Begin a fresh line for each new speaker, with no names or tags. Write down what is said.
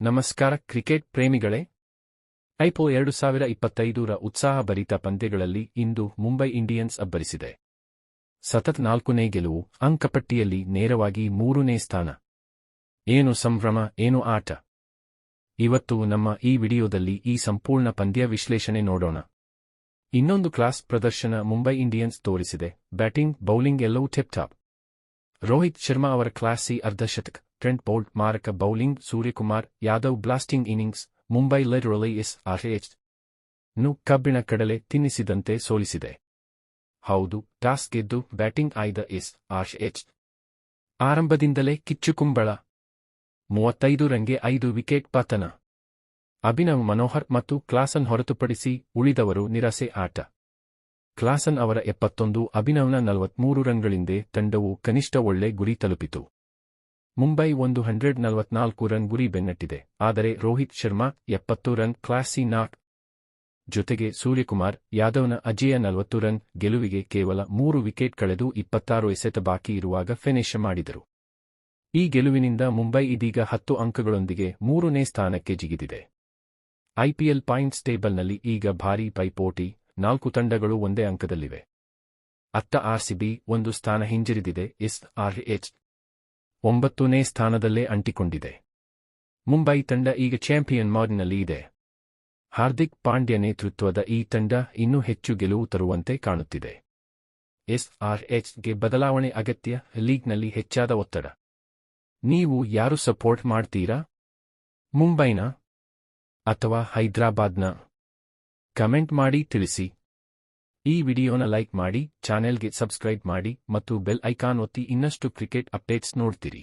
ನಮಸ್ಕಾರ ಕ್ರಿಕೆಟ್ ಪ್ರೇಮಿಗಳೇ. ಐಪೋ ಎರಡು ಸಾವಿರ ಇಪ್ಪತ್ತೈದರ ಉತ್ಸಾಹಭರಿತ ಪಂದ್ಯಗಳಲ್ಲಿ ಇಂದು ಮುಂಬೈ ಇಂಡಿಯನ್ಸ್ ಅಬ್ಬರಿಸಿದೆ. ಸತತ ನಾಲ್ಕನೇ ಗೆಲುವು, ಅಂಕಪಟ್ಟಿಯಲ್ಲಿ ನೇರವಾಗಿ ಮೂರನೇ ಸ್ಥಾನ. ಏನು ಸಂಭ್ರಮ, ಏನು ಆಟ. ಇವತ್ತು ನಮ್ಮ ಈ ವಿಡಿಯೋದಲ್ಲಿ ಈ ಸಂಪೂರ್ಣ ಪಂದ್ಯ ವಿಶ್ಲೇಷಣೆ ನೋಡೋಣ. ಇನ್ನೊಂದು ಕ್ಲಾಸ್ ಪ್ರದರ್ಶನ ಮುಂಬೈ ಇಂಡಿಯನ್ಸ್ ತೋರಿಸಿದೆ, ಬ್ಯಾಟಿಂಗ್, ಬೌಲಿಂಗ್ ಎಲ್ಲವೂ ಟಿಪ್ ಟಾಪ್. ರೋಹಿತ್ ಶರ್ಮಾ ಅವರ ಕ್ಲಾಸಿ ಅರ್ಧಶತಕ. ಟ್ರೆಂಟ್ ಬೋಲ್ಟ್ ಮಾರಕ bowling Suryakumar Yadav blasting innings Mumbai literally S R H ನು ಕಬ್ಬಿಣ ಕಡಲೆ ತಿನ್ನಿಸಿದಂತೆ ಸೋಲಿಸಿದೆ. ಹೌದು, ಟಾಸ್ ಗೆದ್ದು ಬ್ಯಾಟಿಂಗ್ ಆಯ್ದ ಎಸ್ ಆರ್ಎಚ್ ಆರಂಭದಿಂದಲೇ ಕಿಚ್ಚುಕುಂಬಳ. ಮೂವತ್ತೈದು ರಂಗೆ ಐದು ವಿಕೆಟ್ ಪತನ. ಅಭಿನವ್ ಮನೋಹರ್ ಮತ್ತು ಕ್ಲಾಸನ್ ಹೊರತುಪಡಿಸಿ ಉಳಿದವರು ನಿರಾಸೆ ಆಟ. ಕ್ಲಾಸನ್ ಅವರ ಎಪ್ಪತ್ತೊಂದು, ಅಭಿನವ್ನ ನಲವತ್ಮೂರು ರನ್ಗಳಿಂದೆ ತಂಡವು ಕನಿಷ್ಠ ಒಳ್ಳೆ ಗುರಿ ತಲುಪಿತು. ಮುಂಬೈ ಒಂದು ಹಂಡ್ರೆಡ್ ನಲವತ್ನಾಲ್ಕು ರನ್ ಗುರಿ ಬೆನ್ನಟ್ಟಿದೆ. ಆದರೆ ರೋಹಿತ್ ಶರ್ಮಾ ಎಪ್ಪತ್ತು ರನ್, ಕ್ಲಾಸಿ ನಾಕ್ ಜೊತೆಗೆ ಸೂರ್ಯಕುಮಾರ್ ಯಾದವ್ನ ಅಜೇಯ ನಲವತ್ತು ರನ್ ಗೆಲುವಿಗೆ ಕೇವಲ ಮೂರು ವಿಕೆಟ್ ಕಳೆದು ಇಪ್ಪತ್ತಾರು ಎಸೆತ ಬಾಕಿ ಇರುವಾಗ ಫಿನಿಶ್ ಮಾಡಿದರು. ಈ ಗೆಲುವಿನಿಂದ ಮುಂಬೈ ಇದೀಗ ಹತ್ತು ಅಂಕಗಳೊಂದಿಗೆ ಮೂರನೇ ಸ್ಥಾನಕ್ಕೆ ಜಿಗಿದಿದೆ. ಐಪಿಎಲ್ ಪಾಯಿಂಟ್ಸ್ ಟೇಬಲ್ನಲ್ಲಿ ಈಗ ಭಾರೀ ಪೈಪೋಟಿ, ನಾಲ್ಕು ತಂಡಗಳು ಒಂದೇ ಅಂಕದಲ್ಲಿವೆ. ಅತ್ತ ಆರ್ಸಿಬಿ ಒಂದು ಸ್ಥಾನ ಹಿಂಜರಿದಿದೆ, ಎಸ್ ಆರ್ಎಚ್ ಒಂಬತ್ತನೇ ಸ್ಥಾನದಲ್ಲೇ ಅಂಟಿಕೊಂಡಿದೆ. ಮುಂಬೈ ತಂಡ ಈಗ ಚಾಂಪಿಯನ್ ಮಾರ್ಡ್ನಲ್ಲಿ ಇದೆ. ಹಾರ್ದಿಕ್ ಪಾಂಡ್ಯ ನೇತೃತ್ವದ ಈ ತಂಡ ಇನ್ನೂ ಹೆಚ್ಚು ಗೆಲುವು ತರುವಂತೆ ಕಾಣುತ್ತಿದೆ. ಎಸ್ಆರ್ಎಚ್ಗೆ ಬದಲಾವಣೆ ಅಗತ್ಯ, ಲೀಗ್ನಲ್ಲಿ ಹೆಚ್ಚಾದ ಒತ್ತಡ. ನೀವು ಯಾರು ಸಪೋರ್ಟ್ ಮಾಡ್ತೀರಾ? ಮುಂಬೈನ ಅಥವಾ ಹೈದ್ರಾಬಾದ್ನ? ಕಮೆಂಟ್ ಮಾಡಿ ತಿಳಿಸಿ. ಈ ವಿಡಿಯೋನ ಲೈಕ್ ಮಾಡಿ, ಚಾನೆಲ್ಗೆ ಸಬ್ಸ್ಕ್ರೈಬ್ ಮಾಡಿ ಮತ್ತು ಬೆಲ್ ಐಕಾನ್ ಒತ್ತಿ ಇನ್ನಷ್ಟು ಕ್ರಿಕೆಟ್ ಅಪ್ಡೇಟ್ಸ್ ನೋಡ್ತೀರಿ.